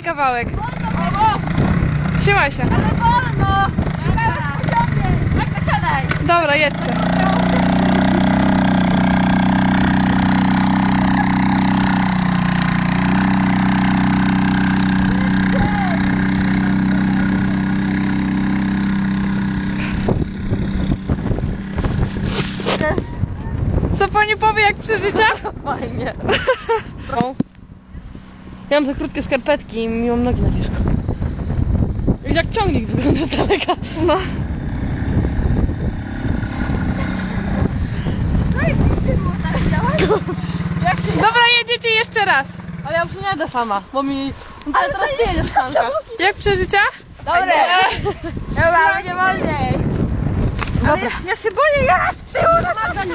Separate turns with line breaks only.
Siadaj kawałek. Trzymaj się.
Ale wolno!
Dobra, jedźcie. Co pani powie jak przeżycia?
Fajnie. No. Ja mam za krótkie skarpetki i mi mam nogi na wierzchu. I jak ciągnik wygląda z daleka.
No.
No tak.
Dobra, jedziecie jeszcze raz.
Ale ja już nie jadę sama, bo mi... Ale teraz ty jedziesz sankach.
Jak przeżycia?
Dobre. Dobra, będzie wolniej.
Dobra. Ja się boję, ja z tyłu na to nie